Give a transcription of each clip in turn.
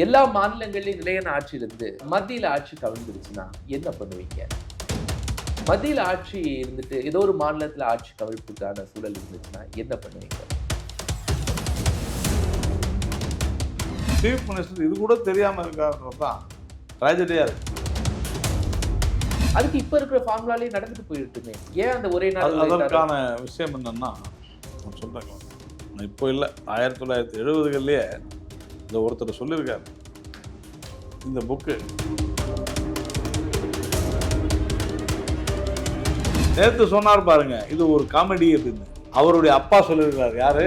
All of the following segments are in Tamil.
எல்லா மாநிலங்கள்லயும் நிலையான ஆட்சி இருந்து மத்தியில ஆட்சி கவிழ்ந்துருச்சுன்னா என்ன பண்ணுவீங்க? மத்தியில ஆட்சி இருந்துட்டு ஏதோ ஒரு மாநிலத்துல ஆட்சி கவிழ்ப்புக்கான சூழல் இருந்துச்சுன்னா என்ன பண்ணுவீங்க? சீஃப் மினிஸ்டர் இது கூட தெரியாம இருக்காருன்றது தான் ட்ராஜடியா இருக்கு. அதுக்கு இப்ப இருக்கிற ஃபார்முலாலே நடந்துட்டு போயிருட்டுமே ஏன் அந்த ஒரே நாள்? அதற்கான விஷயம் என்னன்னா நான் சொல்றேன். இப்போ இல்லை ஆயிரத்தி தொள்ளாயிரத்தி எழுபதுகள்லயே இந்த ஒருத்தர் சொல்லியிருக்காரு. இந்த புக்கு நேத்து சொன்னார் பாருங்க இது ஒரு காமெடி அப்படின்னு அவருடைய அப்பா சொல்லியிருக்காரு யாரு?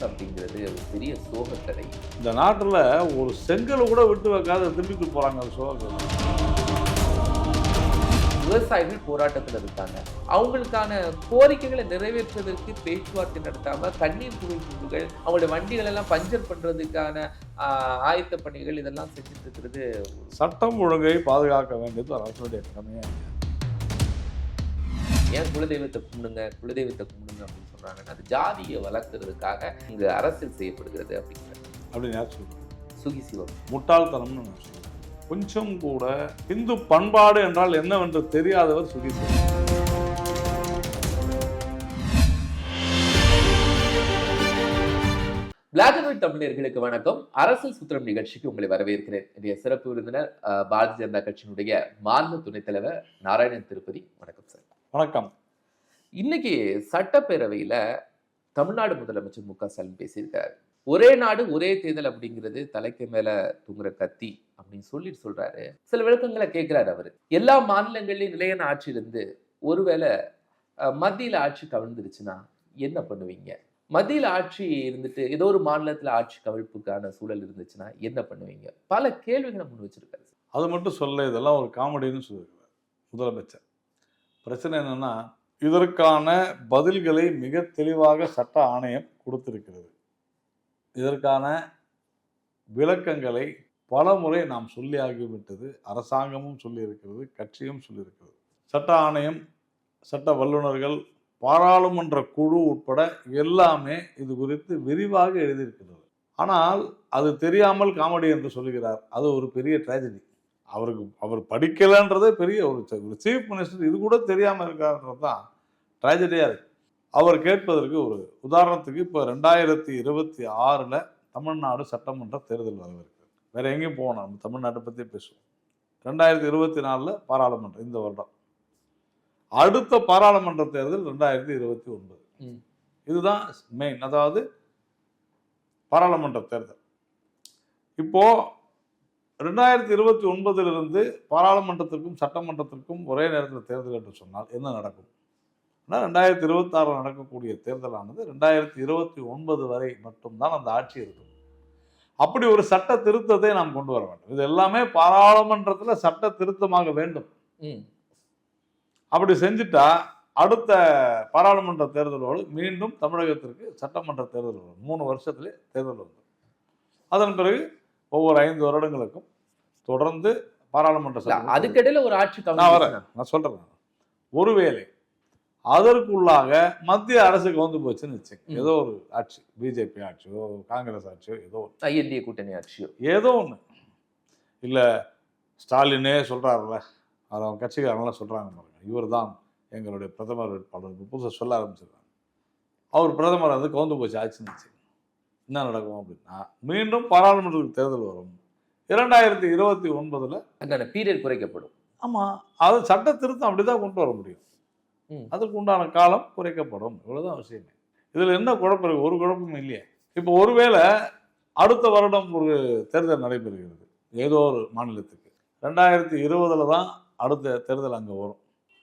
அப்படிங்கிறது ஒரு பெரிய சோகக்கதை. இந்த நாட்டில் ஒரு செங்கலை கூட விட்டு வைக்காத திருப்பிட்டு போறாங்க அந்த சோழர்கள் விவசாயிகள் போராட்டத்துல இருக்காங்க. அவங்களுக்கான கோரிக்கைகளை நிறைவேற்றுவதற்கு பேச்சுவார்த்தை நடத்தாம கண்ணீர் குவிப்புகள் அவங்களுடைய வண்டிகள் எல்லாம் பஞ்சர் பண்றதுக்கான ஆயத்த பணிகள் இதெல்லாம் செஞ்சுட்டு இருக்கிறது. சட்டம் ஒழுங்கை பாதுகாக்க வேண்டியது அரசுடைய கடமையா. ஏன் குலதெய்வத்தை கும்பிடுங்க குலதெய்வத்தை கும்பிடுங்க அப்படின்னு சொல்றாங்கன்னா அது ஜாதியை வளர்க்கறதுக்காக இங்க அரசியல் செய்யப்படுகிறது அப்படிங்கிறது அப்படின்னு சொல்றாங்க சுகி சிவம். முட்டாள்தனம்னு கொஞ்சம் கூட இந்து பண்பாடு என்றால் என்னவென்று தெரியாதவர் சுகிசி பிளாக் அண்ட் ஒயிட் தமிழர்களுக்கு வணக்கம். அரசியல் சுத்திரம் நிகழ்ச்சிக்கு உங்களை வரவேற்கிறேன். இன்றைய சிறப்பு விருந்தினர் பாரதிய ஜனதா கட்சியினுடைய மாநில துணைத் தலைவர் நாராயணன் திருப்பதி. வணக்கம் சார். வணக்கம். இன்னைக்கு சட்டப்பேரவையில தமிழ்நாடு முதலமைச்சர் மு க ஸ்டாலின் பேசியிருக்காரு. ஒரே நாடு ஒரே தேர்தல் அப்படிங்கிறது தலைக்கு மேல தூங்குற கத்தி அப்படின்னு சொல்லிட்டு சொல்றாரு. சில விளக்கங்களை கேட்கிறாரு அவரு. எல்லா மாநிலங்கள்லயும் நிலையான ஆட்சி இருந்து ஒருவேளை மத்தியில் ஆட்சி கவிழ்ந்துருச்சுன்னா என்ன பண்ணுவீங்க? மத்தியில் ஆட்சி இருந்துட்டு ஏதோ ஒரு மாநிலத்தில் ஆட்சி கவிழ்ப்புக்கான சூழல் இருந்துச்சுன்னா என்ன பண்ணுவீங்க? பல கேள்விகளை முன் வச்சிருக்காரு. அது மட்டும் சொல்ல இதெல்லாம் ஒரு காமெடின்னு சொல்லியிருக்கிறார் முதலமைச்சர். பிரச்சனை என்னன்னா இதற்கான பதில்களை மிக தெளிவாக சட்ட ஆணையம் கொடுத்திருக்கிறது. இதற்கான விளக்கங்களை பல முறை நாம் சொல்லி ஆகிவிட்டது. அரசாங்கமும் சொல்லியிருக்கிறது கட்சியும் சொல்லியிருக்கிறது. சட்ட ஆணையம் சட்ட வல்லுநர்கள் பாராளுமன்ற குழு உட்பட எல்லாமே இது குறித்து விரிவாக எழுதியிருக்கிறது. ஆனால் அது தெரியாமல் காமெடி என்று சொல்கிறார் அது ஒரு பெரிய ட்ராஜடி அவருக்கு அவர் படிக்கலைன்றதே பெரிய ஒரு ஒரு சீஃப் மினிஸ்டர் இது கூட தெரியாமல் இருக்காருன்றது தான் ட்ராஜடியாக இருக்கு. அவர் கேட்பதற்கு ஒரு உதாரணத்துக்கு இப்போ ரெண்டாயிரத்தி இருபத்தி ஆறில் தமிழ்நாடு சட்டமன்ற தேர்தல் வரவிருக்கு வேற எங்கேயும் போகணும் நம்ம தமிழ்நாட்டை பற்றி பேசுவோம். ரெண்டாயிரத்தி இருபத்தி நாலில் பாராளுமன்றம் இந்த வருடம். அடுத்த பாராளுமன்ற தேர்தல் ரெண்டாயிரத்தி இருபத்தி ஒன்பது. இதுதான் மெயின் அதாவது பாராளுமன்ற தேர்தல். இப்போ ரெண்டாயிரத்தி இருபத்தி ஒன்பதிலிருந்து பாராளுமன்றத்திற்கும் சட்டமன்றத்திற்கும் ஒரே நேரத்தில் தேர்தல் என்று சொன்னால் என்ன நடக்கும்? ஆனால் ரெண்டாயிரத்தி இருபத்தாறில் நடக்கக்கூடிய தேர்தலானது ரெண்டாயிரத்தி இருபத்தி ஒன்பது வரை மட்டும்தான் அந்த ஆட்சி இருக்கும். அப்படி ஒரு சட்ட திருத்தத்தை நாம் கொண்டு வர வேண்டும். இது எல்லாமே பாராளுமன்றத்தில் சட்ட திருத்தமாக வேண்டும். அப்படி செஞ்சுட்டா அடுத்த பாராளுமன்ற தேர்தலோடு மீண்டும் தமிழகத்திற்கு சட்டமன்ற தேர்தல் வரும் மூணு வருஷத்துலேயே தேர்தல் வரும் அதன் பிறகு ஒவ்வொரு ஐந்து வருடங்களுக்கும் தொடர்ந்து பாராளுமன்ற அதுக்கிடையில ஒரு ஆட்சி நான் வரேன். நான் சொல்றேன். ஒருவேளை அதற்குள்ளாக மத்திய அரசு கவுந்து போச்சுன்னு வச்சுங்க. ஏதோ ஒரு ஆட்சி பிஜேபி ஆட்சியோ காங்கிரஸ் ஆட்சியோ ஏதோ. ஐஎன்டிஏ கூட்டணி ஆட்சியோ. ஏதோ ஒன்று இல்லை ஸ்டாலினே சொல்கிறாருல்ல அது அவங்க கட்சிக்காரங்களாம் சொல்கிறாங்க பாருங்க. இவர் தான் எங்களுடைய பிரதமர் வேட்பாளர். இப்ப புதுசா சொல்ல ஆரம்பிச்சிருக்காங்க. அவர் பிரதமர் வந்து கவுந்து போச்சு ஆச்சுன்னு வச்சு என்ன நடக்கும் அப்படின்னா மீண்டும் பாராளுமன்றத்துக்கு தேர்தல் வரும். இரண்டாயிரத்தி இருபத்தி ஒன்பதுல அங்கான பீரியட் குறைக்கப்படும். ஆமாம் அது சட்ட திருத்தம் அப்படி தான் கொண்டு வர முடியும். அதுக்கு உண்டான காலம் குறைக்கப்படும். இவ்வளவுதான் விஷயமே. இதில் என்ன குழப்பம் இருக்கு? ஒரு குழப்பமும் இல்லையே. இப்போ ஒருவேளை அடுத்த வருடம் ஒரு தேர்தல் நடைபெறுகிறது. ஏதோ ஒரு மாநிலத்துக்கு. ரெண்டாயிரத்தி இருபதுல தான் அடுத்த தேர்தல் அங்கே வரும்.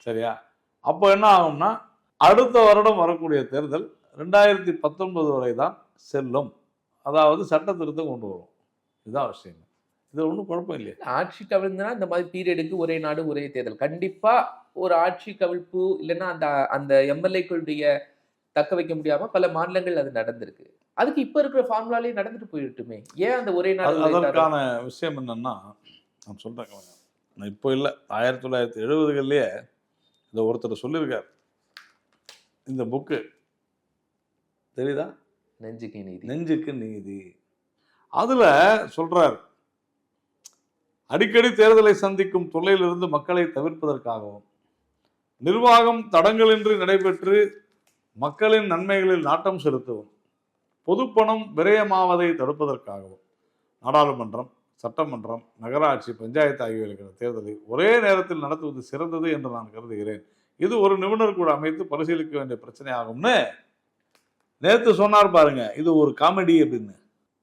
சரியா? அப்போ என்ன ஆகும்னா அடுத்த வருடம் வரக்கூடிய தேர்தல் ரெண்டாயிரத்தி பத்தொன்பது வரை தான் செல்லும். அதாவது சட்ட திருத்தம் கொண்டு வரும். இதுதான் விஷயம். இது ஒன்றும் குழப்பம் இல்லையே. ஆட்சி கவிழ்ந்தனா இந்த மாதிரி பீரியடுக்கு ஒரே நாடு ஒரே தேர்தல். கண்டிப்பா ஒரு ஆட்சி கவிழ்ப்பு இல்லைன்னா அந்த அந்த எம்எல்ஏக்களுடைய தக்க வைக்க முடியாம பல மாநிலங்கள் அது நடந்திருக்கு. அதுக்கு இப்ப இருக்கிற ஃபார்முலாலே நடந்துட்டு போயிட்டுமே. ஏன் அந்த ஒரே தேர்தல்? அதற்கான விஷயம் என்னன்னா நான் சொல்றேன் இப்போ இல்லை. ஆயிரத்தி தொள்ளாயிரத்தி எழுபதுகள்லயே இந்த ஒருத்தர் சொல்லியிருக்கார். இந்த புக்கு. தெரியுதா? நெஞ்சுக்கு நீதி. நெஞ்சுக்கு நீதி. அதுல சொல்றார் அடிக்கடி தேர்தலை சந்திக்கும் தொல்லையிலிருந்து மக்களை தவிர்ப்பதற்காகவும் நிர்வாகம் தடங்களின்றி நடைபெற்று மக்களின் நன்மைகளில் நாட்டம் செலுத்தவும். பொதுப்பணம் விரயமாவதை தடுப்பதற்காகவும் நாடாளுமன்றம் சட்டமன்றம் நகராட்சி பஞ்சாயத்து ஆகியவைகளுக்கான தேர்தலை ஒரே நேரத்தில் நடத்துவது சிறந்தது என்று நான் கருதுகிறேன். இது ஒரு நிபுணர் குழு அமைத்து பரிசீலிக்க வேண்டிய பிரச்சனை ஆகும்னு சொன்னார் பாருங்க. இது ஒரு காமெடி அப்படின்னு.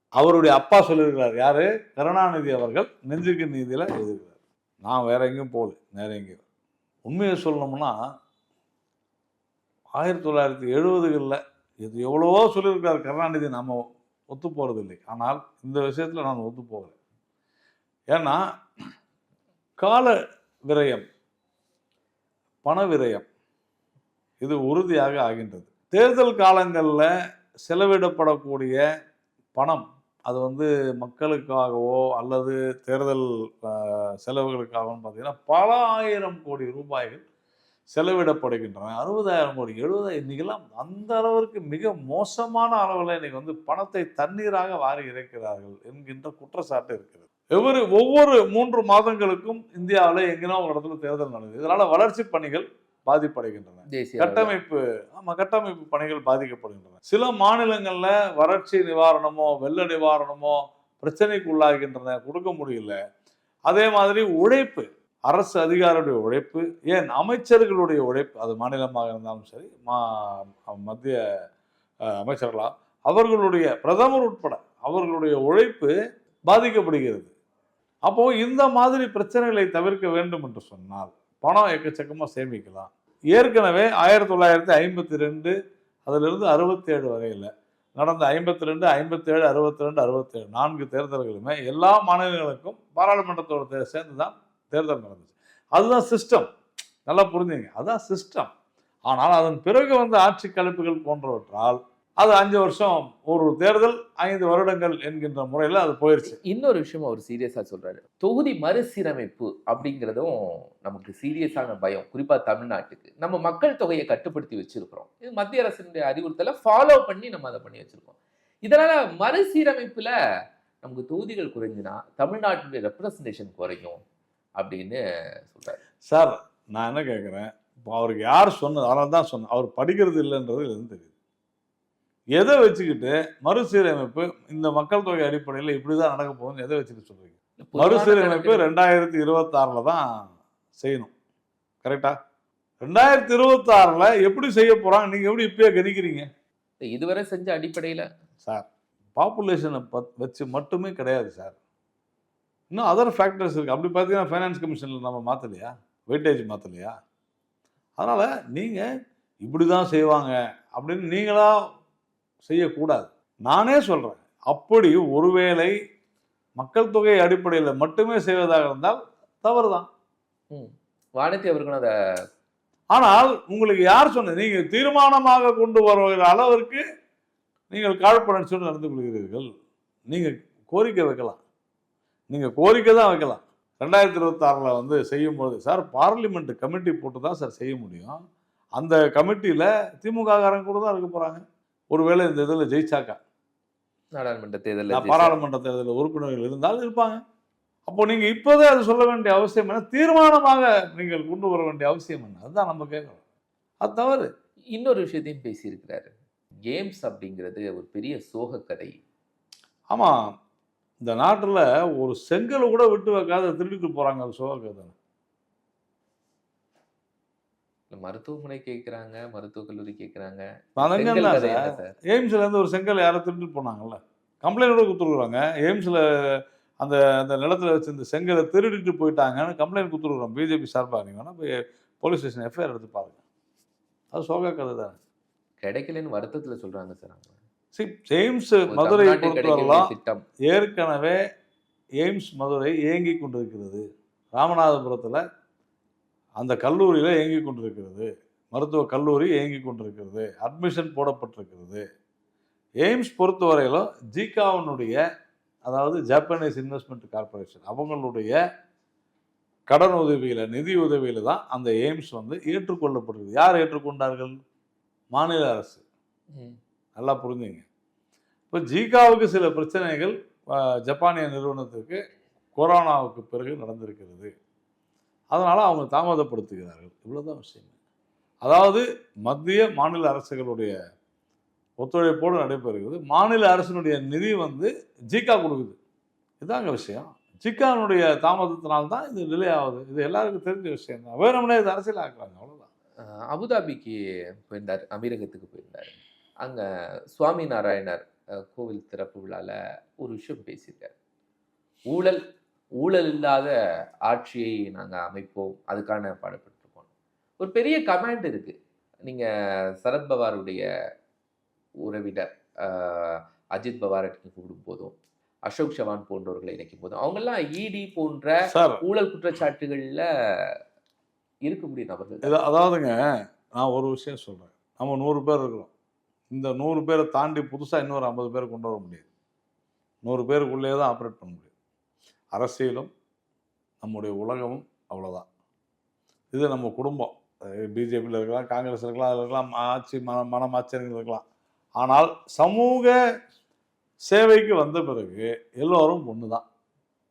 அவருடைய அப்பா சொல்லியிருக்கிறார். யாரு? கருணாநிதி அவர்கள் நெஞ்சுக்கு நீதியில் எழுதுகிறார். நான் வேற எங்கேயும் போகல. நேர எங்கேயும். உண்மையை சொல்லணும்னா ஆயிரத்தி தொள்ளாயிரத்தி எழுபதுகளில் இது எவ்வளவோ சொல்லியிருக்கார் கருணாநிதி நாம் ஒத்து போறது இல்லை ஆனால் இந்த விஷயத்தில் நான் ஒத்து போகிறேன் ஏன்னா கால விரயம் பண விரயம் இது உறுதியாக ஆகின்றது. தேர்தல் காலங்களில் செலவிடப்படக்கூடிய பணம் அது வந்து மக்களுக்காகவோ அல்லது தேர்தல் செலவுகளுக்காகவும் பார்த்தீங்கன்னா பல ஆயிரம் கோடி ரூபாய்கள் செலவிடப்படுகின்றன. அறுபதாயிரம் கோடி எழுபதாயிரம் இன்னைக்கெல்லாம் அந்த அளவிற்கு மிக மோசமான அளவில் இன்னைக்கு வந்து பணத்தை தண்ணீராக வாரி இறைக்கிறார்கள் என்கின்ற குற்றச்சாட்டு இருக்கிறது. ஒவ்வொரு ஒவ்வொரு மூன்று மாதங்களுக்கும் இந்தியாவில் எங்கேனா ஒரு இடத்துல தேர்தல் நடக்குது. இதனால் வளர்ச்சி பணிகள் பாதிப்படைகின்றன. கட்டமைப்பு ஆமா கட்டமைப்பு பணிகள் பாதிக்கப்படுகின்றன. சில மாநிலங்கள்ல வறட்சி நிவாரணமோ வெள்ள நிவாரணமோ பிரச்சனைக்கு உள்ளாகின்றன கொடுக்க முடியல. அதே மாதிரி உழைப்பு அரசு அதிகாரியுடைய உழைப்பு ஏன் அமைச்சர்களுடைய உழைப்பு அது மாநிலமாக இருந்தாலும் சரி மா மத்திய அமைச்சர்களா அவர்களுடைய பிரதமர் உட்பட அவர்களுடைய உழைப்பு பாதிக்கப்படுகிறது. அப்போ இந்த மாதிரி பிரச்சனைகளை தவிர்க்க வேண்டும் என்று சொன்னால் பணம் எக்கச்சக்கமாக சேமிக்கலாம். ஏற்கனவே ஆயிரத்தி தொள்ளாயிரத்தி ஐம்பத்தி ரெண்டு அதிலிருந்து அறுபத்தேழு வரையில் நடந்த ஐம்பத்தி ரெண்டு ஐம்பத்தேழு அறுபத்தி ரெண்டு அறுபத்தேழு நான்கு தேர்தல்களுமே எல்லா மாநிலங்களுக்கும் பாராளுமன்றத்தோட சேர்ந்து தான் தேர்தல் நடந்துச்சு. அதுதான் சிஸ்டம் நல்லா புரிஞ்சுங்க. அதுதான் சிஸ்டம் ஆனால் அதன் பிறகு வந்த ஆட்சி கலப்புகள் போன்றவற்றால் அது அஞ்சு வருஷம் ஒரு தேர்தல் ஐந்து வருடங்கள் என்கின்ற முறையில் அது போயிருச்சு. இன்னொரு விஷயம் அவர் சீரியஸா சொல்றாரு. தொகுதி மறுசீரமைப்பு அப்படிங்கிறதும் நமக்கு சீரியஸான பயம். குறிப்பா தமிழ்நாட்டுக்கு. நம்ம மக்கள் தொகையை கட்டுப்படுத்தி வச்சிருக்கிறோம். இது மத்திய அரசினுடைய அறிவுறுத்தலை ஃபாலோ பண்ணி நம்ம அதை பண்ணி வச்சிருக்கோம். இதனால மறுசீரமைப்புல நமக்கு தொகுதிகள் குறைஞ்சினா தமிழ்நாட்டுடைய ரெப்ரசன்டேஷன் குறையும் அப்படின்னு சொல்றாரு. சார் நான் என்ன கேட்குறேன் இப்போ அவருக்கு யார் சொன்னது? அதனால தான் சொன்னேன். அவர் படிக்கிறது இல்லைன்றது இதுலேருந்து தெரியுது. எதை வச்சுக்கிட்டு மறுசீரமைப்பு இந்த மக்கள் தொகை அடிப்படையில் இப்படி தான் நடக்க போகுதுன்னு எதை வச்சுட்டு பொதுவான மறுசீரமைப்பு ரெண்டாயிரத்தி இருபத்தாறில் தான் செய்யணும். கரெக்டா ரெண்டாயிரத்தி இருபத்தாறில் எப்படி செய்ய போகிறாங்க நீங்கள் எப்படி இப்பயே கணிக்கிறீங்க? இதுவரை செஞ்ச அடிப்படையில சார் பாப்புலேஷனை பத் வச்சு மட்டுமே கிடையாது சார். இன்னும் அதர் ஃபேக்டர்ஸ் இருக்குது அப்படி பார்த்தீங்கன்னா ஃபைனான்ஸ் கமிஷனில் நம்ம மாற்றலையா வெயிட்டேஜ் மாற்றலையா அதனால் நீங்கள் இப்படி தான் செய்வாங்க அப்படின்னு நீங்களா செய்யக்கூடாது. நானே சொல்கிறேன் அப்படி ஒருவேளை மக்கள் தொகை அடிப்படையில் மட்டுமே செய்வதாக இருந்தால் தவறு தான் வானதி அவர்களும் அதை ஆனால் உங்களுக்கு யார் சொன்னது? நீங்கள் தீர்மானமாக கொண்டு வருகிற அளவிற்கு நீங்கள் காழ்ப்புணர்ச்சியோடு நடந்து கொள்கிறீர்கள். நீங்கள் கோரிக்கை வைக்கலாம். நீங்கள் கோரிக்கை தான் வைக்கலாம். ரெண்டாயிரத்தி இருபத்தாறில் வந்து செய்யும்போது சார் பார்லிமெண்ட் கமிட்டி போட்டு தான் சார் செய்ய முடியும். அந்த கமிட்டியில் திமுக காரங்க கூட தான் இருக்க போகிறாங்க ஒருவேளை இந்த இதில் ஜெயிச்சாக்கா நாடாளுமன்ற தேர்தலில் பாராளுமன்ற தேர்தலில் உறுப்பினர்கள் இருந்தால் இருப்பாங்க. அப்போ நீங்க இப்போதே அது சொல்ல வேண்டிய அவசியம் என்ன? தீர்மானமாக நீங்கள் கொண்டு வர வேண்டிய அவசியம் என்ன? அதுதான் நம்ம கேட்குறோம். அது தவறு. இன்னொரு விஷயத்தையும் பேசியிருக்கிறாரு. கேம்ஸ் அப்படிங்கிறது ஒரு பெரிய சோக கதை ஆமா இந்த நாட்டுல ஒரு செங்கலை கூட விட்டு வைக்காத திருடிட்டு போறாங்க அது சோகத்தை மருத்துவமனை கேட்குறாங்க மருத்துவக் கல்லூரி கேட்குறாங்க எய்ம்ஸ்ல இருந்து ஒரு செங்கல் யாரோ திருடிட்டு போனாங்கல்ல. கம்ப்ளைண்ட் கூட கொடுத்துருக்குறாங்க. எய்ம்ஸ்ல அந்த அந்த நிலத்துல வச்சு இந்த செங்கலை திருடிட்டு போயிட்டாங்கன்னு கம்ப்ளைண்ட் கொடுத்துருக்குறோம். பிஜேபி சார்பாக நீங்க வேணா போய் போலீஸ் ஸ்டேஷன் எஃப்ஐஆர் எடுத்து பாருங்க. அது சோக கதை தான். கிடைக்கலன்னு வருத்தத்துல சொல்றாங்க சார் அவங்க. சி எய்ம்ஸ் மதுரை திட்டம். ஏற்கனவே எய்ம்ஸ் மதுரை இயங்கி கொண்டிருக்கிறது. ராமநாதபுரத்தில் அந்த கல்லூரியில் இயங்கி கொண்டிருக்கிறது. மருத்துவ கல்லூரி இயங்கி கொண்டிருக்கிறது. அட்மிஷன் போடப்பட்டிருக்கிறது. எய்ம்ஸ் பொறுத்தவரையிலும் ஜிகாவினுடைய அதாவது ஜப்பானீஸ் இன்வெஸ்ட்மெண்ட் கார்ப்பரேஷன் அவங்களுடைய கடன் உதவியில் நிதி உதவியில் தான் அந்த எய்ம்ஸ் வந்து ஏற்றுக்கொள்ளப்படுகிறது யார் ஏற்றுக்கொண்டார்கள்? மாநில அரசு. நல்லா புரிஞ்சுங்க. இப்போ ஜீகாவுக்கு சில பிரச்சனைகள் ஜப்பானிய நிறுவனத்துக்கு கொரோனாவுக்கு பிறகு நடந்திருக்கிறது. அதனால் அவங்க தாமதப்படுத்துகிறார்கள். இவ்வளோதான் விஷயம். அதாவது மத்திய மாநில அரசுகளுடைய ஒத்துழைப்போடு நடைபெறுகிறது. மாநில அரசினுடைய நிதி வந்து ஜிகா கொடுக்குது. இதாங்க விஷயம். ஜிகானுடைய தாமதத்தினால்தான் இது டிலே ஆகுது இது எல்லாருக்கும் தெரிஞ்ச விஷயம் தான். வேணும்னே இது அரசியல் ஆக்குறாங்க. அவ்வளோதான் அபுதாபிக்கு போயிருந்தார் அமீரகத்துக்கு போயிருந்தார். அங்கே சுவாமி நாராயணர் கோவில் திறப்பு விழாவில் ஒரு விஷயம் பேசியிருக்கார். ஊழல் ஊழல் இல்லாத ஆட்சியை நாங்கள் அமைப்போம். அதுக்கான பாடுபட்டிருக்கோம். ஒரு பெரிய கமாண்ட் இருக்கு. நீங்கள் சரத்பவாருடைய உறவினர் அஜித் பவாரை கூப்பிடும் போதும் அசோக் சவான் போன்றவர்களை இணைக்கும் போதும் அவங்கெல்லாம் இடி போன்ற சார். ஊழல் குற்றச்சாட்டுகளில் இருக்கக்கூடிய நபர்கள் அதாவதுங்க நான் ஒரு விஷயம் சொல்கிறேன் நம்ம நூறு பேர் இருக்கிறோம். இந்த நூறு பேரை தாண்டி புதுசாக இன்னொரு ஐம்பது பேர் கொண்டு வர முடியாது. நூறு பேருக்குள்ளேயே தான் ஆப்ரேட் பண்ண முடியும். அரசியலும் நம்முடைய உலகமும் அவ்வளோதான் இது நம்ம குடும்பம். பிஜேபியில் இருக்கலாம் காங்கிரஸ் இருக்கலாம் அதில் இருக்கலாம் ஆட்சி மன மனமாச்சரியங்கள் இருக்கலாம். ஆனால் சமூக சேவைக்கு வந்த பிறகு எல்லோரும் ஒன்று தான்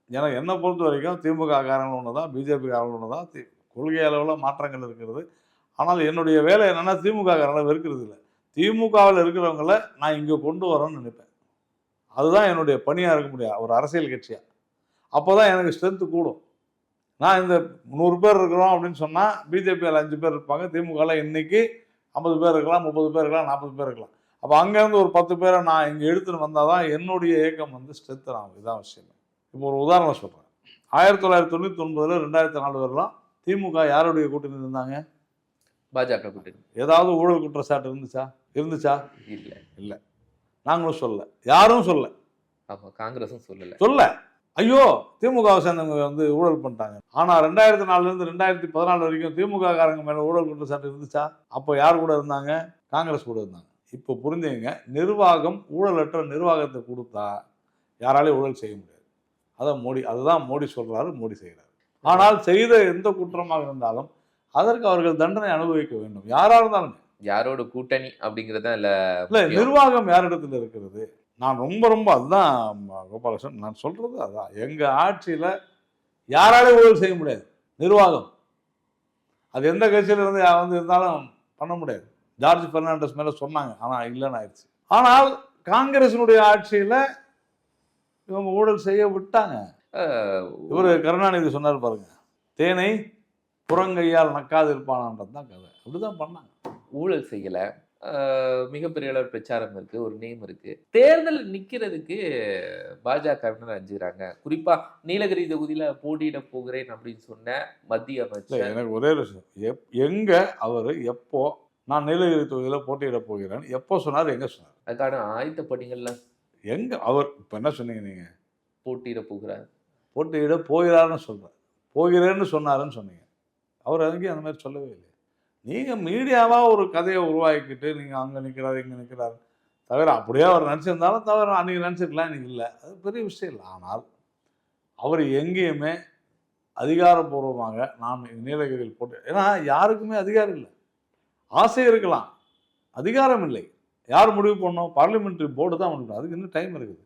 ஏன்னா என்னை பொறுத்த வரைக்கும் திமுக காரணம் ஒன்று தான் பிஜேபி காரணம் ஒன்று தான் தி- கொள்கை அளவில் மாற்றங்கள் இருக்கிறது. ஆனால் என்னுடைய வேலை என்னென்னா திமுக காரணம் இருக்கிறது இல்லை. திமுகவில் இருக்கிறவங்கள நான் இங்கே கொண்டு வரேன்னு நினைப்பேன். அதுதான் என்னுடைய பணியாக இருக்க முடியாது ஒரு அரசியல் கட்சியாக அப்போ தான் எனக்கு ஸ்ட்ரென்த்து கூடும். நான் இந்த நூறு பேர் இருக்கிறோம் அப்படின்னு சொன்னால் பிஜேபியில் அஞ்சு பேர் இருப்பாங்க. திமுகவில் இன்னைக்கு ஐம்பது பேர் இருக்கலாம் முப்பது பேர் இருக்கலாம் நாற்பது பேர் இருக்கலாம். அப்போ அங்கேருந்து ஒரு பத்து பேரை நான் இங்கே எடுத்துன்னு வந்தால் தான் என்னுடைய இயக்கம் வந்து ஸ்ட்ரென்த்தன் ஆகும். இதான் விஷயம். இப்போ ஒரு உதாரணம் சொல்கிறேன் ஆயிரத்தி தொள்ளாயிரத்தி தொண்ணூற்றி ஒன்பதில் ரெண்டாயிரத்தி நாலு வரலாம் திமுக யாருடைய கூட்டணி இருந்தாங்க? பாஜக கூட்டணி. ஏதாவது ஊழல் குற்றச்சாட்டு இருந்துச்சா? இருந்துச்சா? இல்ல. நாங்களும் சொல்ல யாரும் சொல்ல ஆமா காங்கிரஸும் சொல்லல. சொல்ல ஐயோ திமுகவை சேர்ந்தவங்க வந்து ஊழல் பண்ணிட்டாங்க. ஆனா ரெண்டாயிரத்தி நாலுல இருந்து ரெண்டாயிரத்தி பதினாலு வரைக்கும் திமுக காரங்க மேல ஊழல் குற்றச்சாட்டு இருந்துச்சா? அப்போ யார் கூட இருந்தாங்க? காங்கிரஸ் கூட இருந்தாங்க. இப்போ புரிஞ்சுங்க நிர்வாகம் ஊழலற்ற நிர்வாகத்தை கொடுத்தா யாராலையும் ஊழல் செய்ய முடியாது. அதான் மோடி அதுதான் மோடி சொல்றாரு மோடி செய்கிறாரு ஆனால் செய்த எந்த குற்றமாக இருந்தாலும் அதற்கு அவர்கள் தண்டனை அனுபவிக்க வேண்டும். யாரா இருந்தாலும். யாரோட கூட்டணி அப்படிங்கறது இல்ல. நிர்வாகம் யாரிடத்துல இருக்கிறது? நான் ரொம்ப ரொம்ப அதுதான் கோபாலகிருஷ்ணன். நான் சொல்றது அதான். எங்க ஆட்சியில யாராலையும் ஊழல் செய்ய முடியாது. நிர்வாகம். அது எந்த கட்சியில இருந்து யா- வந்து இருந்தாலும் பண்ண முடியாது. ஜார்ஜ் பெர்னாண்டஸ் மேல சொன்னாங்க. ஆனா இல்லைன்னு ஆயிடுச்சு. ஆனால் காங்கிரசினுடைய ஆட்சியில இவங்க ஊழல் செய்ய விட்டாங்க. இவர் கருணாநிதி சொன்னார் பாருங்க. தேனை புறங்கையால் நக்காது இருப்பானான்றது தான் கதை. அப்படிதான் பண்ணாங்க. ஊழல் செய்யல. மிகப்பெரிய அளவு பிரச்சாரம் இருக்கு ஒரு நேம் இருக்கு. தேர்தல் நிக்கிறதுக்கு பாஜகவினர் அஞ்சுறாங்க குறிப்பா நீலகிரி தொகுதியில போட்டியிட போகிறேன் அப்படின்னு சொன்ன மத்திய அமைச்சர் எனக்கு ஒரே விஷயம். எங்க அவர் எப்போ நான் நீலகிரி தொகுதியில் போட்டியிட போகிறேன் எப்போ சொன்னார் எங்க சொன்னார்? அதுக்கான ஆயத்த பணிகள்லாம் எங்க அவர் இப்போ என்ன சொன்னீங்க நீங்க? போட்டியிட போகிறார். போட்டியிட போகிறாருன்னு சொல்றார் போகிறேன்னு சொன்னாருன்னு சொன்னீங்க. அவர் அங்கேயும் அந்த மாதிரி சொல்லவே இல்லை நீங்கள் மீடியாவாக ஒரு கதையை உருவாக்கிட்டு நீங்கள் அங்கே நிற்கிறாரு இங்கே நிற்கிறாரு தவிர அப்படியே அவர் நினச்சிருந்தாலும் தவிர அன்னைக்கு நினச்சிருக்கலாம் இன்னைக்கு இல்லை. அது பெரிய விஷயம் இல்லை. ஆனால் அவர் எங்கேயுமே அதிகாரப்பூர்வமாக நான் நீலகிரியில் போட்டு ஏன்னா யாருக்குமே அதிகாரம் இல்லை. ஆசை இருக்கலாம். அதிகாரம் இல்லை. யார் முடிவு பண்ணோம் பார்லிமெண்ட்ரி போர்டு தான் முடிவு அதுக்கு இன்னும் டைம் இருக்குது.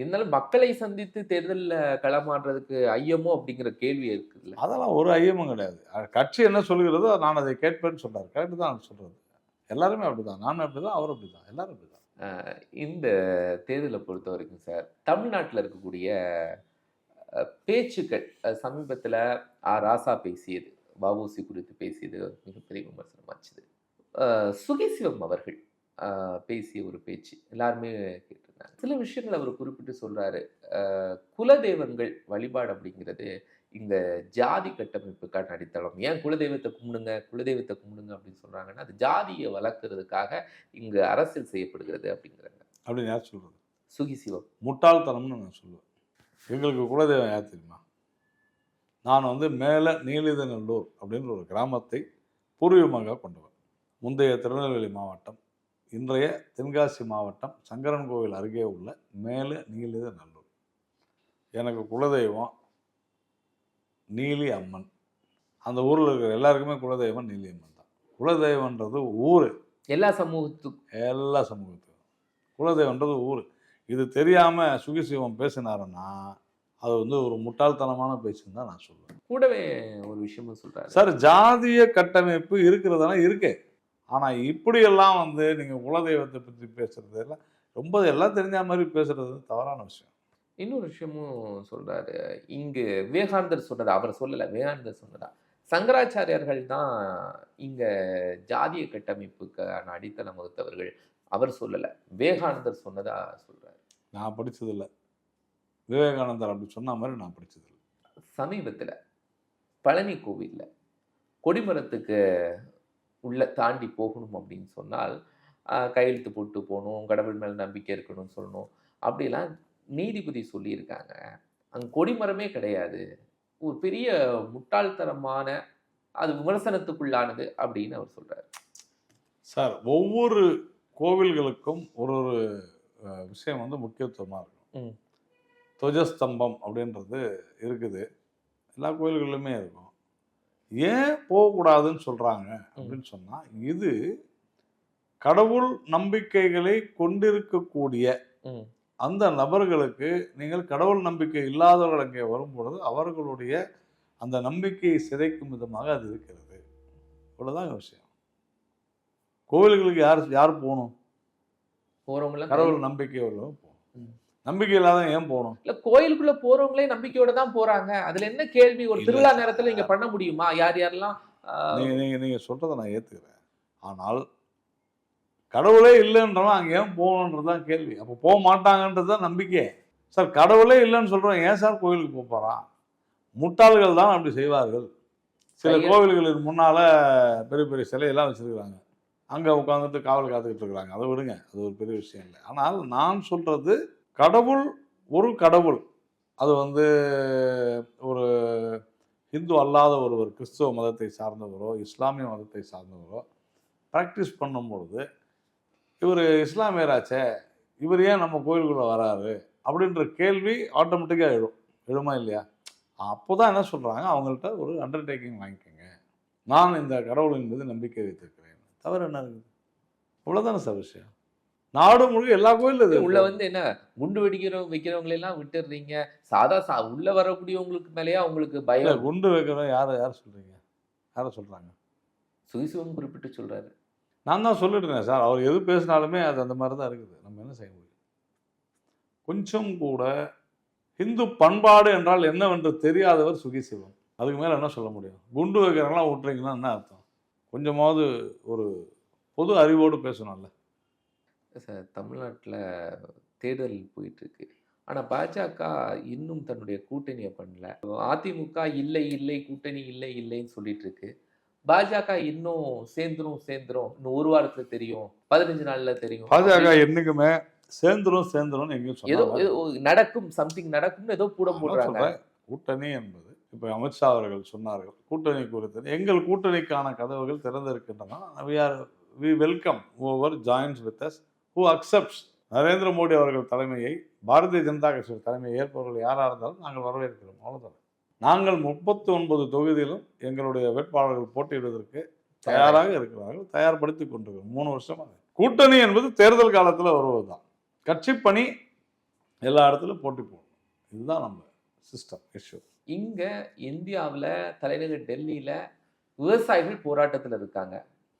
இருந்தாலும் மக்களை சந்தித்து தேர்தல்ல களமாடுறதுக்கு ஐயமோ அப்படிங்கிற கேள்வி இருக்குல்ல அதெல்லாம் ஒரு ஐயமும் கிடையாது. கட்சி என்ன சொல்கிறதோ நான் அதை கேட்பேன்னு சொல்றாரு கரெக்டு தான் சொல்றது. எல்லாருமே அப்படிதான். நானும் அப்படிதான் அவர் அப்படிதான். எல்லாரும் அப்படிதான். இந்த தேர்தலை பொறுத்த வரைக்கும் சார் தமிழ்நாட்டில் இருக்கக்கூடிய பேச்சுக்கள் சமீபத்துல ஆ ராசா பேசியது வஉசி குறித்து பேசியது மிகப்பெரிய விமர்சனமாச்சுது சுகிசிவம் அவர்கள் பேசிய ஒரு பேச்சு. எல்லாருமே கேட்டிருந்தாங்க. சில விஷயங்கள் அவர் குறிப்பிட்டு சொல்றாரு. அஹ், குலதெய்வங்கள் வழிபாடு அப்படிங்கிறது இந்த ஜாதி கட்டமைப்புக்கான அடித்தளம். ஏன் குலதெய்வத்தை கும்பிடுங்க குலதெய்வத்தை கும்பிடுங்க அப்படின்னு சொல்றாங்கன்னா அது ஜாதியை வளர்க்கறதுக்காக இங்கு அரசியல் செய்யப்படுகிறது அப்படிங்கிறாங்க. அப்படின்னு யார் சொல்றது? சுகிசிவம் முட்டாள்தனம்னு நான் சொல்லுவேன். எங்களுக்கு குலதெய்வம் யார் தெரியுமா? நான் வந்து மேலே நீலிதநல்லூர் அப்படின்ற ஒரு கிராமத்தை பூர்வீகமாக கொண்டவர் முந்தைய திருநெல்வேலி மாவட்டம். இன்றைய தென்காசி மாவட்டம் சங்கரன் கோவில் அருகே உள்ள மேலே நீலிதநல்லூர் எனக்கு குலதெய்வம் நீலி அம்மன். அந்த ஊரில் இருக்கிற எல்லாருக்குமே குலதெய்வம் நீலி அம்மன் தான். குலதெய்வன்றது ஊர். எல்லா சமூகத்துக்கும். எல்லா சமூகத்துக்கும். குலதெய்வன்றது ஊர். இது தெரியாம சுகிசிவம் பேசினாருன்னா அது வந்து ஒரு முட்டாள்தனமான பேச்சுன்னு தான் நான் சொல்லுவேன் கூடவே ஒரு விஷயமும் சொல்றாரு. சார் ஜாதிய கட்டமைப்பு இருக்கிறதான இருக்கு. ஆனா இப்படியெல்லாம் வந்து நீங்க குலதெய்வத்தை பற்றி பேசுறது எல்லாம் ரொம்ப எல்லாம் தெரிஞ்ச மாதிரி பேசுறது தவறான விஷயம். இன்னொரு விஷயமும் சொல்றாரு. இங்கு விவேகானந்தர் சொன்னதா? அவர் சொல்லல விவேகானந்தர் சொன்னதா? சங்கராச்சாரியார்கள் தான் இங்க ஜாதிய கட்டமைப்புக்கான அடித்தளம் வகுத்தவர்கள். அவர் சொல்லல. விவேகானந்தர் சொன்னதா சொல்றாரு. நான் படிச்சதில்ல. விவேகானந்தர் அப்படி சொன்ன மாதிரி நான் படிச்சதில்லை. சமீபத்துல பழனி கோவில்ல கொடிமரத்துக்கு உள்ள தாண்டி போகணும் அப்படின்னு சொன்னால் கையெழுத்து போட்டு போகணும் கடவுள் மேல நம்பிக்கை இருக்கணும்னு சொல்லணும். அப்படிலாம் நீதிபதி சொல்லியிருக்காங்க. அங்க கொடிமரமே கிடையாது. ஒரு பெரிய முட்டாள்தனமான அது விமர்சனத்துக்குள்ளானது அப்படின்னு அவர் சொல்றாரு. சார் ஒவ்வொரு கோவில்களுக்கும் ஒரு ஒரு விஷயம் வந்து முக்கியத்துவமாக இருக்கும் ம். துவஜஸ்தம்பம் அப்படின்றது இருக்குது. எல்லா கோயில்களிலுமே இருக்கும். ஏன் போகக்கூடாதுன்னு சொல்கிறாங்க அப்படின்னு சொன்னால் இது கடவுள் நம்பிக்கைகளை கொண்டிருக்கக்கூடிய. அந்த நபர்களுக்கு நீங்கள் கடவுள் நம்பிக்கை இல்லாதவர்கள் அங்கே வரும்பொழுது அவர்களுடைய அந்த நம்பிக்கையை சிதைக்கும் விதமாக அது இருக்கிறது. இவ்வளோதான் விஷயம். கோவில்களுக்கு யார் யார் போகணும்? கடவுள் நம்பிக்கை உள்ளவங்க போகணும். நம்பிக்கை இல்லாத ஏன் போகணும்? இல்ல கோயிலுக்குள்ள போறவங்களே நம்பிக்கையோட தான் போறாங்க. அதுல என்ன கேள்வி? ஒரு திருவிழா. நேரத்துல இங்க பண்ண முடியுமா? யார் யாரெல்லாம் நீங்க நீங்க நீங்க சொல்றதை நான் ஏத்துக்கிறேன். ஆனால் கடவுளே இல்லைன்றவன் அங்கே ஏன் போகணுன்றது தான் கேள்வி. அப்போ போக மாட்டாங்கன்றது தான் நம்பிக்கை. சார் கடவுளே இல்லைன்னு சொல்றோம் ஏன் சார் கோயிலுக்கு போக போறான்? முட்டாள்கள் தான் அப்படி செய்வார்கள். சில கோவில்களுக்கு முன்னால பெரிய பெரிய சிலையெல்லாம் வச்சிருக்கிறாங்க. அங்க உட்காந்துட்டு காவல் காத்துக்கிட்டு இருக்கிறாங்க. அதை விடுங்க. அது ஒரு பெரிய விஷயம் இல்லை. ஆனால் நான் சொல்றது கடவுள் ஒரு கடவுள். அது வந்து ஒரு ஹிந்து அல்லாத ஒருவர் கிறிஸ்துவ மதத்தை சார்ந்தவரோ இஸ்லாமிய மதத்தை சார்ந்தவரோ ப்ராக்டிஸ் பண்ணும்பொழுது இவர் இஸ்லாமியராச்சே இவர் ஏன் நம்ம கோயிலுக்குள்ளே வராரு? அப்படின்ற கேள்வி ஆட்டோமேட்டிக்காக எழும். எழுமா இல்லையா? அப்போ தான் என்ன சொல்கிறாங்க அவங்கள்ட்ட ஒரு அண்டர்டேக்கிங் வாங்கிக்கோங்க. நான் இந்த கடவுளின் மீது நம்பிக்கை வைத்திருக்கிறேன். தவறு என்ன இருக்குது? அவ்வளோதானே சார் விஷயம்? நாடு முழுக்க எல்லா கோயிலும் இது உள்ள வந்து என்ன குண்டு வெடிக்கிறவங்க வைக்கிறவங்களை எல்லாம் விட்டுடுறீங்க. சாதா சா உள்ள வரக்கூடியவங்களுக்கு மேலேயே அவங்களுக்கு பயம். குண்டு வைக்கிறோம் யாரை யார் சொல்கிறீங்க யாரை சொல்கிறாங்க சுகிசிவம் குறிப்பிட்டு சொல்றாரு. நான் தான் சொல்லிடுறேன் சார். அவர் எது பேசினாலுமே அது அந்த மாதிரி தான் இருக்குது. நம்ம என்ன செய்ய முடியும்? கொஞ்சம் கூட இந்து பண்பாடு என்றால் என்னவென்று தெரியாதவர் சுகிசிவம். அதுக்கு மேலே என்ன சொல்ல முடியும்? குண்டு வைக்கிறவங்களாம் விட்டுறீங்கன்னா என்ன அர்த்தம்? கொஞ்சமாவது ஒரு பொது அறிவோடு பேசணும்ல. தமிழ்நாட்டுல தேர்தல் போயிட்டு இருக்கு ஆனா பாஜக இன்னும் தன்னுடைய கூட்டணியை பண்ணல. அதிமுக இல்லை இல்லை கூட்டணி இல்லை இல்லைன்னு சொல்லிட்டு இருக்கு பாஜக இன்னும் சேர்ந்துரும் சேர்ந்துரும். இன்னும் ஒரு வாரத்துல தெரியும். பதினஞ்சு நாள்ல தெரியும். பாஜக என்னைக்குமே சேர்ந்துரும் சேர்ந்துரும் எங்கேயும் ஏதோ நடக்கும் சம்திங் நடக்கும்னு ஏதோ கூட போடுறாங்க. கூட்டணி என்பது இப்போ அமித்ஷா அவர்கள் சொன்னார்கள் கூட்டணி குறித்து. எங்கள் கூட்டணிக்கான கதவுகள் திறந்திருக்கின்றன. We are we welcome over joins with us who accepts Narendra Modi அவர்கள் தலைமையை பாரதிய ஜனதா கட்சி தலைமையை ஏற்பவர்கள் யாராக இருந்தாலும் நாங்கள் வரவேற்கிறோம். அவ்வளோதான் நாங்கள் முப்பத்தி ஒன்பது தொகுதியிலும் எங்களுடைய வேட்பாளர்கள் போட்டியிடுவதற்கு தயாராக இருக்கிறார்கள் தயார்படுத்தி கொண்டிருக்கிறோம். மூணு வருஷமாக. கூட்டணி என்பது தேர்தல் காலத்தில் வருவது தான் கட்சி பணி எல்லா இடத்துலையும் போட்டி போடணும். இதுதான் நம்ம சிஸ்டம் இஷ்யூ இங்கே இந்தியாவில் தலைநகர் டெல்லியில் விவசாயிகள் போராட்டத்தில் இருக்காங்க.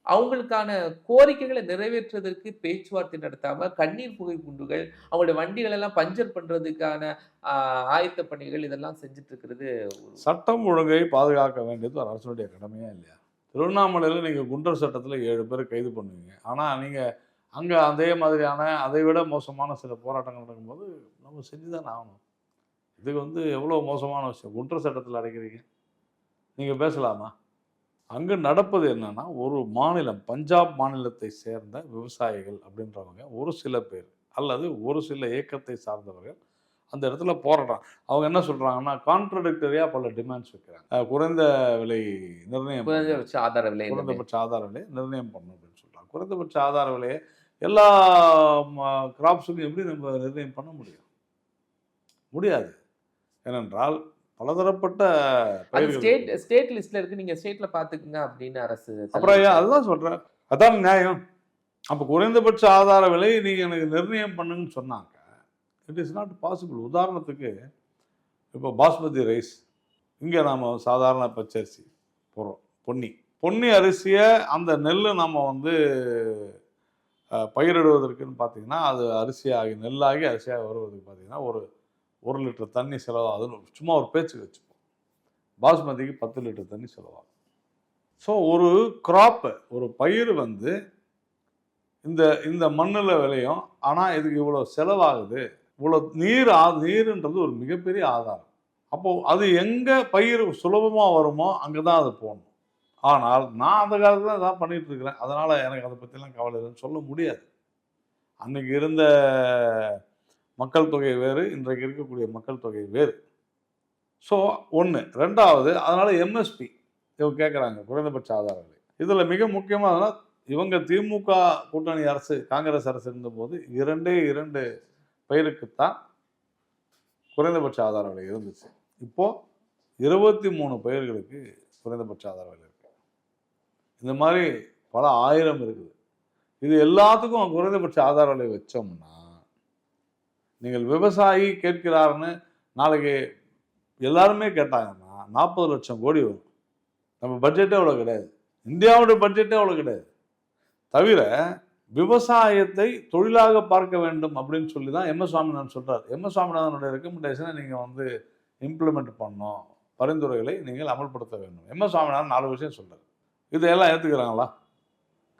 அவங்களுக்கான கோரிக்கைகளை நிறைவேற்றுவதற்கு பேச்சுவார்த்தை நடத்தாம கண்ணீர் புகை குண்டுகள் அவங்களோட வண்டிகள் எல்லாம் பஞ்சர் பண்றதுக்கான ஆயத்த பணிகள் இதெல்லாம் செஞ்சுட்டு இருக்கிறது சட்டம் ஒழுங்கை பாதுகாக்க வேண்டியது ஒரு அரசுடைய கடமையா இல்லையா? திருவண்ணாமலையில் நீங்கள் குண்டர் சட்டத்தில் ஏழு பேர் கைது பண்ணுவீங்க. ஆனால் நீங்கள் அங்கே அதே மாதிரியான அதை விட மோசமான சில போராட்டங்கள் நடக்கும்போது நம்ம செஞ்சுதான் ஆகணும். இது வந்து எவ்வளோ மோசமான விஷயம்? குண்டர் சட்டத்தில் அடைக்கிறீங்க. நீங்கள் பேசலாமா? அங்கே நடப்பது என்னன்னா ஒரு மாநிலம் பஞ்சாப் மாநிலத்தை சேர்ந்த விவசாயிகள் அப்படின்றவங்க ஒரு சில பேர் அல்லது ஒரு சில இயக்கத்தை சார்ந்தவர்கள் அந்த இடத்துல போராடுறாங்க அவங்க என்ன சொல்றாங்கன்னா கான்ட்ரடிக்டரியா பல டிமாண்ட்ஸ் வைக்கிறாங்க குறைந்த விலை நிர்ணயம். குறைந்தபட்ச ஆதார விலை. குறைந்தபட்ச ஆதார விலையை நிர்ணயம் பண்ணணும் அப்படின்னு சொல்றாங்க குறைந்தபட்ச ஆதார விலையை எல்லா கிராப்ஸுக்கும் எப்படி நம்ம நிர்ணயம் பண்ண முடியும் முடியாது ஏனென்றால் பலதரப்பட்ட ஸ்டேட். ஸ்டேட் லிஸ்ட்ல இருக்கு. நீங்க ஸ்டேட்ல பாத்துக்குங்க அப்படின்னு அரசு அப்புறம். அதுதான் சொல்றேன். அதான் நியாயம். அப்போ குறைந்தபட்ச ஆதார விலை நீங்க எனக்கு நிர்ணயம் பண்ணுன்னு சொன்னாங்க. இட் இஸ் நாட் பாசிபிள் உதாரணத்துக்கு இப்போ பாஸ்மதி ரைஸ் இங்கே நாம் சாதாரண பச்சரிசி போடுறோம். பொன்னி. பொன்னி அரிசியை அந்த நெல் நம்ம வந்து பயிரிடுவதற்குன்னு பார்த்தீங்கன்னா அது அரிசியாகி நெல்லாகி அரிசியாக வருவதுக்கு பார்த்தீங்கன்னா ஒரு ஒரு லிட்டர் தண்ணி செலவாகுதுன்னு சும்மா ஒரு பேச்சு வச்சுப்போம். பாஸ்மதிக்கு பத்து லிட்டர் தண்ணி செலவாகும். ஸோ ஒரு கிராப்பு ஒரு பயிர் வந்து இந்த இந்த மண்ணில் விளையும். ஆனால் இதுக்கு இவ்வளோ செலவாகுது. இவ்வளோ நீர் ஆ நீருன்றது ஒரு மிகப்பெரிய ஆதாரம். அப்போது அது எங்கே பயிர் சுலபமாக வருமோ அங்கே தான் அது போகணும் ஆனால் நான் அந்த காலத்தில் தான் பண்ணிகிட்டு இருக்கிறேன் அதனால் எனக்கு அதை பற்றிலாம் கவலை இல்லைன்னு சொல்ல முடியாது. அன்னைக்கு இருந்த மக்கள் தொகை வேறு இன்றைக்கு இருக்கக்கூடிய மக்கள் தொகை வேறு. ஸோ ஒன்று ரெண்டாவது அதனால் எம்எஸ்பி இவங்க கேட்குறாங்க குறைந்தபட்ச ஆதார விலை இதில் மிக முக்கியமாக இவங்க திமுக கூட்டணி அரசு காங்கிரஸ் அரசு இருந்தபோது இரண்டே இரண்டு பயிருக்குத்தான் குறைந்தபட்ச ஆதார விலை இருந்துச்சு. இப்போது இருபத்தி மூணு பயிர்களுக்கு குறைந்தபட்ச ஆதார விலை இருக்கு. இந்த மாதிரி பல ஆயிரம் இருக்குது. இது எல்லாத்துக்கும் குறைந்தபட்ச ஆதார விலை வச்சோம்னா நீங்கள் விவசாயி கேட்கிறாருன்னு நாளைக்கு எல்லாருமே கேட்டாங்கன்னா நாற்பது லட்சம் கோடி வரும். நம்ம பட்ஜெட்டே அவ்வளோ கிடையாது. இந்தியாவுடைய பட்ஜெட்டே அவ்வளோ கிடையாது. தவிர விவசாயத்தை தொழிலாக பார்க்க வேண்டும் அப்படின்னு சொல்லி தான் எம். எஸ். சுவாமிநாதன் சொல்கிறார் எம். எஸ். சுவாமிநாதனுடைய ரெக்கமெண்டேஷனை நீங்கள் வந்து இம்ப்ளிமெண்ட் பண்ணணும். பரிந்துரைகளை நீங்கள் அமல்படுத்த வேண்டும். எம். எஸ். சுவாமிநாதன் நாலு விஷயம் சொல்கிறார் இதையெல்லாம் ஏற்றுக்கிறாங்களா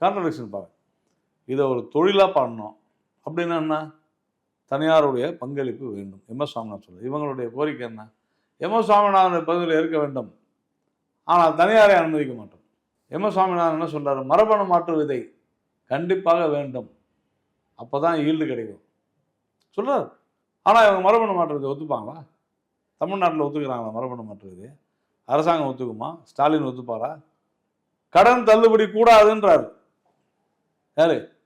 கான்ட்ரடிக்ஷன் பாருங்க. இதை ஒரு தொழிலாக பண்ணணும் அப்படின்னா என்ன? தனியாருடைய பங்களிப்பு வேண்டும். எம். எஸ். சுவாமிநாதன் சொல்றாரு. இவங்களுடைய கோரிக்கை என்ன? எம். எஸ். சுவாமிநாதனுடைய பகுதியில் இருக்க வேண்டும். ஆனால் தனியாரை அனுமதிக்க மாட்டோம். எம். எஸ். சுவாமிநாதன் என்ன சொல்றாரு? மரபணு மாற்று விதை கண்டிப்பாக வேண்டும். அப்போ தான் ஈல்டு கிடைக்கும். சொல்றாரு. ஆனால் இவங்க மரபணு மாற்றுவதை ஒத்துப்பாங்களா? தமிழ்நாட்டில் ஒத்துக்கிறாங்களா மரபணு மாற்றுவது? அரசாங்கம் ஒத்துக்குமா? ஸ்டாலின் ஒத்துப்பாரா? கடன் தள்ளுபடி கூடாதுன்றாரு. யாரு?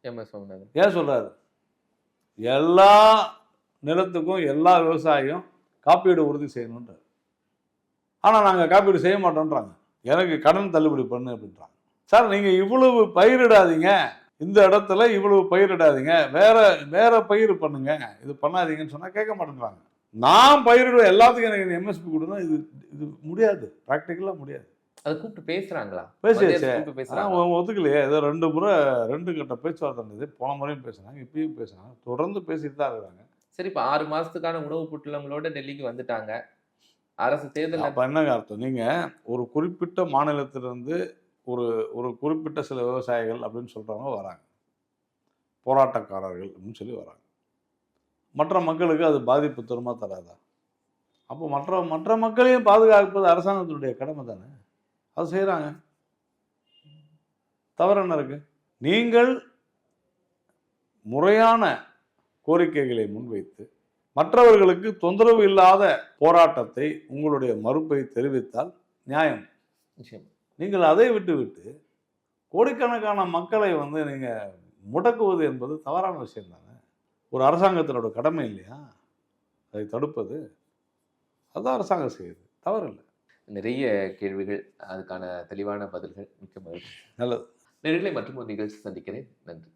எம். எஸ். சுவாமிநாதன் ஏன் சொல்றாரு? எல்லா நிலத்துக்கும் எல்லா விவசாயியும் காப்பீடு உறுதி செய்யணுன்றார் ஆனால் நாங்கள் காப்பீடு செய்ய மாட்டோன்றாங்க எனக்கு கடன் தள்ளுபடி பண்ணு அப்படின்றாங்க. சார் நீங்கள் இவ்வளவு பயிரிடாதீங்க. இந்த இடத்துல இவ்வளவு பயிரிடாதீங்க. வேற வேற பயிர் பண்ணுங்க. இது பண்ணாதீங்கன்னு சொன்னால் கேட்க மாட்டேங்கிறாங்க நான் பயிரிடுவேன். எல்லாத்துக்கும் எனக்கு எம்எஸ்பி கொடுனா இது இது முடியாது. ப்ராக்டிக்கலாக முடியாது. அதை கூப்பிட்டு பேசுறாங்களா? கூப்பிட்டு ஆனா, பேசுறாங்க ஒத்துக்கலையே ஏதோ ரெண்டு முறை ரெண்டு கட்ட பேச்சுவார்த்தை இருந்தது போன முறையும் பேசினாங்க இப்பயும் பேசுனாங்க. தொடர்ந்து பேசிட்டு தான் இருக்கிறாங்க. சரி இப்ப ஆறு மாசத்துக்கான உணவு பொட்டலங்களோட டெல்லிக்கு வந்துட்டாங்க. அரசு தேர்தல் அப்ப என்னங்க அர்த்தம்? நீங்க ஒரு குறிப்பிட்ட மாநிலத்திலிருந்து ஒரு ஒரு குறிப்பிட்ட சில விவசாயிகள் அப்படின்னு சொல்றவங்க வராங்க. போராட்டக்காரர்கள் அப்படின்னு சொல்லி வராங்க. மற்ற மக்களுக்கு அது பாதிப்பு தருமா தராதா? அப்போ மற்ற மற்ற மக்களையும் பாதுகாப்பது அரசாங்கத்தினுடைய கடமை தானே? அது செய்கிறாங்க தவறு என்ன இருக்கு? நீங்கள் முறையான கோரிக்கைகளை முன்வைத்து மற்றவர்களுக்கு தொந்தரவு இல்லாத போராட்டத்தை உங்களுடைய மறுப்பை தெரிவித்தால் நியாயம். நீங்கள் அதை விட்டுவிட்டு கோடிக்கணக்கான மக்களை வந்து நீங்கள் முடக்குவது என்பது தவறான விஷயம் தானே? ஒரு அரசாங்கத்தினோட கடமை இல்லையா? அதை தடுப்பது அதுதான் அரசாங்கம் செய்யுது. தவறு இல்லை. நிறைய கேள்விகள் அதுக்கான தெளிவான பதில்கள் மிக்க மகிழ்ச்சி. நல்லது. நேர்களை மற்றும் ஒரு நிகழ்ச்சி சந்திக்கிறேன். நன்றி.